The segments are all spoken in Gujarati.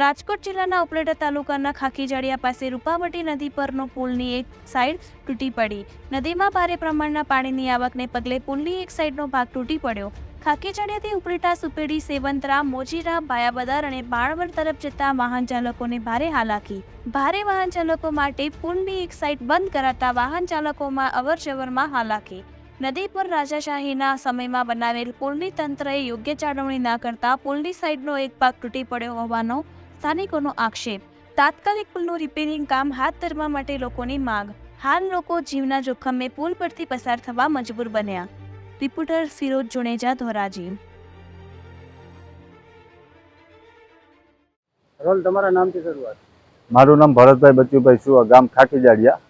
રાજકોટ જિલ્લાના ઉપલેટા તાલુકાના ખાખીજાડિયા પાસે રૂપાવટી નદી પરનો પુલની એક સાઈડ તૂટી પડી. નદીમાં ભારે પ્રમાણના પાણીની આવકને પગલે પુલની એક સાઈડનો ભાગ તૂટી પડ્યો. ખાખીજાડિયાથી ઉપલેટા સુપેડી, સેવંતરા મોજીરા બાયાબદાર અને બાળવર તરફ જતા વાહન ચાલકોને ભારે હાલાકી. ભારે વાહન ચાલકો માટે પુલની એક સાઈડ બંધ કરાતા વાહન ચાલકોમાં અવરજવરમાં હાલાકી. નદી પર રાજાશાહીના સમયમાં બનાવેલ પુલની તંત્રએ યોગ્ય જાળવણી ના કરતા પુલની સાઈડનો એક ભાગ તૂટી પડ્યો હોવાનો સ્થાનિકોનો આક્ષેપ. તાત્કાલિક પુલનું રિપેરિંગ કામ હાથ ધરવા માટે લોકોની માંગ. હાલ લોકો જીવના જોખમે પુલ પરથી પસાર થવા મજબૂર બન્યા. રિપોર્ટર ફિરોજ જુણેજા ધોરાજી. રોલ તમારા નામથી શરૂઆત. મારું નામ ભરતભાઈ બચુભાઈ સુવા ગામ ખાખીજાડિયા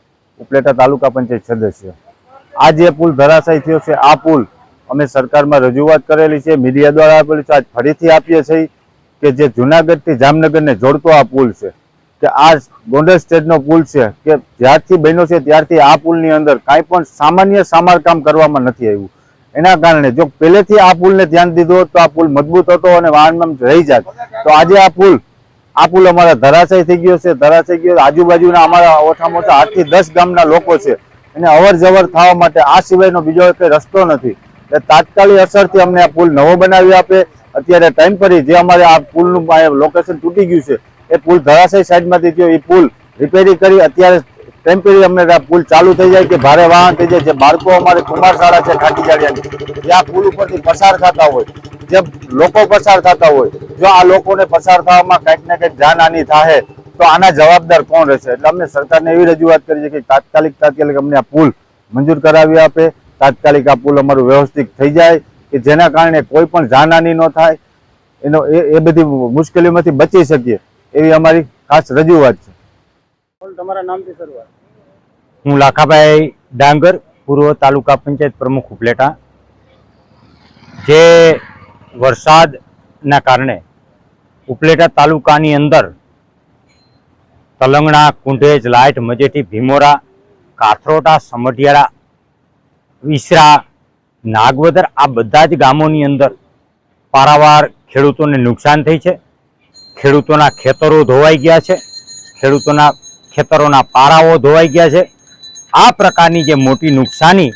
ઉપલેટા તાલુકા પંચાયત સદસ્ય. આ જે પુલ ધરાશાય થયો છે. આ પુલ અમે સરકારમાં રજૂઆત કરેલી છે. મીડિયા દ્વારા આપેલી છે આજ ફરીથી આપીએ છીએ. કે જે જુનાગઢથી જામનગરને જોડતો આ પુલ છે, કે આ ગોંડલ સ્ટેટનો પુલ છે, કે જ્યારથી બન્યો છે ત્યારથી આ પુલની અંદર કાંઈ પણ સામાન્ય સમારકામ કરવામાં નથી આવ્યું. એના કારણે જો પહેલેથી આ પુલને ધ્યાન દીધું તો આ પુલ મજબૂત હતો અને વાહનમાં રહી જાત. તો આજે આ પુલ આ પુલ અમારા ધરાશય થઈ ગયો છે, ધરાશય ગયો આજુબાજુના અમારા ઓછામાં ઓછા આઠથી દસ ગામના લોકો છે. એને અવર જવર થવા માટે આ સિવાયનો બીજો કંઈ રસ્તો નથી. એટલે તાત્કાલિક અસરથી અમને આ પુલ નવો બનાવી આપે. અત્યારે ટાઈમ કરી, જે અમારે આ પુલનું લોકેશન તૂટી ગયું છે, એ પુલ ધરાશય સાઈડમાંથી થયો, એ પુલ રિપેરિંગ કરી, અત્યારે ટેમ્પરરી અમને પુલ ચાલુ થઈ જાય કે ભારે વાહન થઈ જાય, જે બાળકો અમારે કુમાર શાળા છે ખાટીજાડિયાની જે આ પુલ ઉપરથી પસાર થતા હોય, જે લોકો પસાર થતા હોય, જો આ લોકોને પસાર થવામાં કંઈક ને કંઈક જાનહાની થાય તો આના જવાબદાર કોણ રહેશે? એટલે અમને સરકારને એવી રજૂઆત કરી છે કે તાત્કાલિક તાત્કાલિક અમને આ પુલ મંજૂર કરાવી આપે, તાત્કાલિક આ પુલ અમારું વ્યવસ્થિત થઈ જાય કે જેના કારણે કોઈ પણ જાનહાની ન થાય એનો એ બધી મુશ્કેલીઓમાંથી બચી શકીએ એવી અમારી ખાસ રજૂઆત છે. તમારા નામથી શરૂઆત. હું લાખાભાઈ ડાંગર પૂર્વ તાલુકા પંચાયત પ્રમુખ ઉપલેટા. જે વરસાદના કારણે ઉપલેટા તાલુકાની અંદર તલંગણા કુંઢેજ લાઇટ મજેઠી ભીમોરા કાથરોટા સમઢિયાળા વિસરા નાગવદર આ બધા જ ગામોની અંદર પારાવાર ખેડૂતોને નુકસાન થઈ છે. ખેડૂતોના ખેતરો ધોવાઈ ગયા છે. ખેડૂતોના ખેતરોના પારાઓ ધોવાઈ ગયા છે. આ પ્રકારની જે મોટી નુકસાની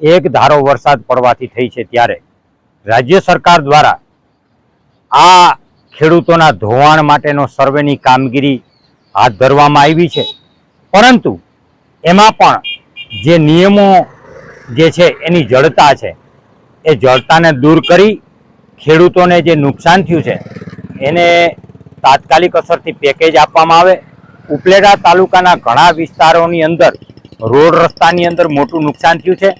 એક ધારો વરસાદ પડવાથી થઈ છે ત્યારે રાજ્ય સરકાર દ્વારા આ ખેડૂતોના ધોવાણ માટેનો સર્વેની કામગીરી હાથ ધરવામાં આવી છે. પરંતુ એમાં પણ જે નિયમો જે છે એની જડતા છે. એ જડતાને દૂર કરી ખેડૂતોને જે નુકસાન થયું છે, એને તાત્કાલિક અસરથી પેકેજ આપવામાં આવે. ઉપલેટા તાલુકાના ઘણા વિસ્તારોની અંદર, રોડ રસ્તાની અંદર મોટું નુકસાન થયું છે.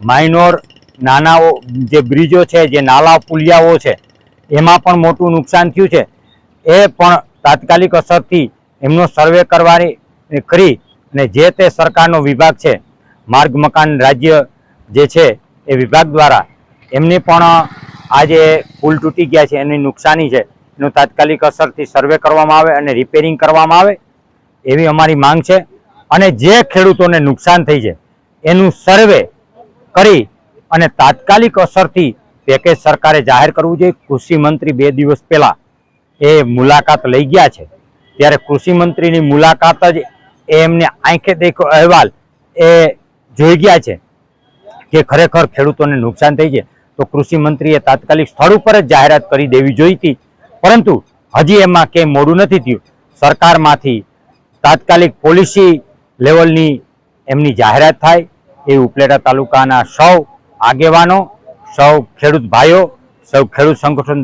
માઇનોર નાનાઓ જે બ્રિજો છે, જે નાલા પુલિયાઓ છે, એમાં પણ મોટું નુકસાન થયું છે. એ પણ તાત્કાલિક અસરથી એમનો સર્વે કરવાની, કરી અને જે તે સરકારનો વિભાગ છે માર્ગ, મકાન, રાજ્ય જે છે એ વિભાગ દ્વારા એમને પણ આ જે પુલ તૂટી ગયા છે, એની નુકસાની છે, એનું તાત્કાલિક અસરથી સર્વે કરવામાં આવે અને રિપેરિંગ કરવામાં આવે એવી અમારી માંગ છે. અને જે ખેડૂતોને નુકસાન થઈ છે, એનું સર્વે કરી અને તાત્કાલિક અસરથી પેકેજ સરકારે જાહેર કરવું જોઈએ. કૃષિ મંત્રી બે દિવસ પહેલાં એ મુલાકાત લઈ ગયા છે. ત્યારે કૃષિ મંત્રીની મુલાકાત જ એમને આંખે દેખો અહેવાલ એ જોઈ ગયા છે કે ખરેખર ખેડૂતોને નુકસાન થઈ છે, તો કૃષિ મંત્રીએ તાત્કાલિક સ્થળ ઉપર જ જાહેરાત કરી દેવી જોઈ હતી. પરંતુ હજી એમાં કે મોડું નથી થયું. સરકારમાંથી તાત્કાલિક પોલિસી લેવલની એમની જાહેરાત થાય, એ ઉપલેટા તાલુકાના સૌ આગેવાનો, સૌ ખેડૂત ભાઈઓ, સૌ ખેડૂત સંગઠન